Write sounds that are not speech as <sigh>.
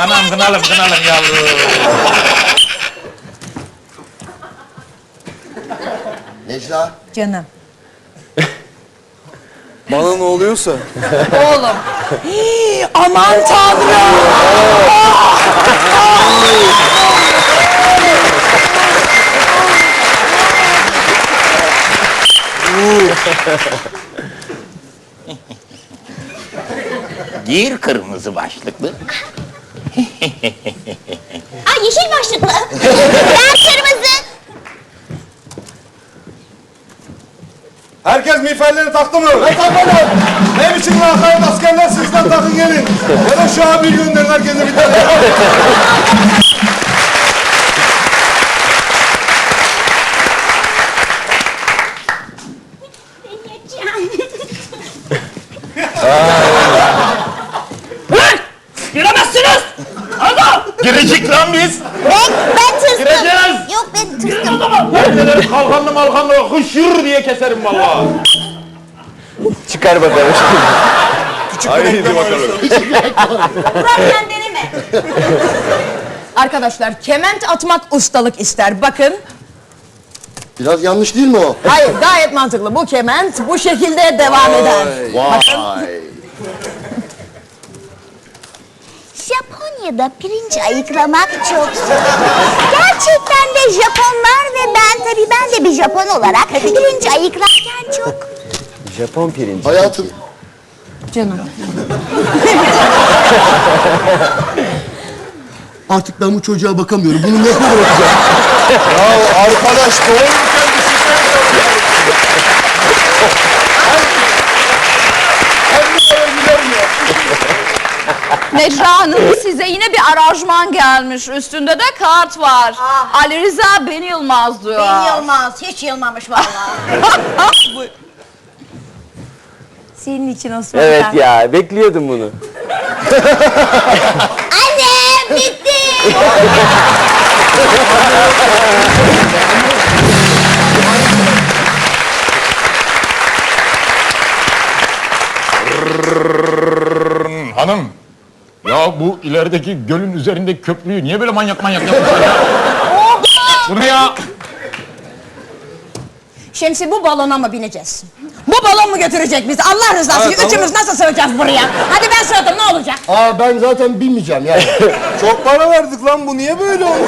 Anam kınalım kınalım yavrum. Necla. Canım. <laughs> Bana ne oluyorsa. Oğlum. Hii, Aman tanrım. Gir kırmızı başlıklı. Ay yeşil başlıklı. ben kırmızı. Herkes miğferleri taktı mı? Ben takmadım. Ne biçim lakayet askerler sizden takın gelin. Ya da şu abi gönderin herkese bir tane. Giremezsiniz. Girecek lan biz. Ben, ben tırstım. Gireceğiz. Yok ben tırstım. Perdeleri kalkanlı malkanlı hışır diye keserim vallahi. Çıkar bakalım. Haydi bakalım. Problem deneme. Arkadaşlar kement atmak ustalık ister. Bakın. Biraz yanlış değil mi o? Hayır gayet mantıklı. Bu kement bu şekilde devam eder. Vay. Japonya'da pirinç ayıklamak çok zor. Gerçekten de Japonlar ve ben tabii ben de bir Japon olarak pirinç ayıklarken çok Japon pirinci. Hayatım. Canım. Artık ben bu çocuğa bakamıyorum. Bunu nasıl bırakacağım? <laughs> Ya arkadaş doğru Necla Hanım size yine bir aranjman gelmiş. Üstünde de kart var. Ali Rıza Ben Yılmaz diyor. Ben Yılmaz. Hiç yılmamış vallahi. <laughs> Senin için Osman. Evet ya bekliyordum bunu. <laughs> Anne bitti. Hanım. Ya bu ilerideki gölün üzerindeki köprüyü niye böyle manyak manyak yapmışlar ya? Bu ne ya? Şemsi bu balona mı bineceğiz? Bu balon mu götürecek bizi? Allah rızası için üçümüz nasıl sığacağız buraya? Hadi ben sığdım ne olacak? Aa ben zaten bilmeyeceğim yani. <laughs> Çok para verdik lan bu niye böyle oldu?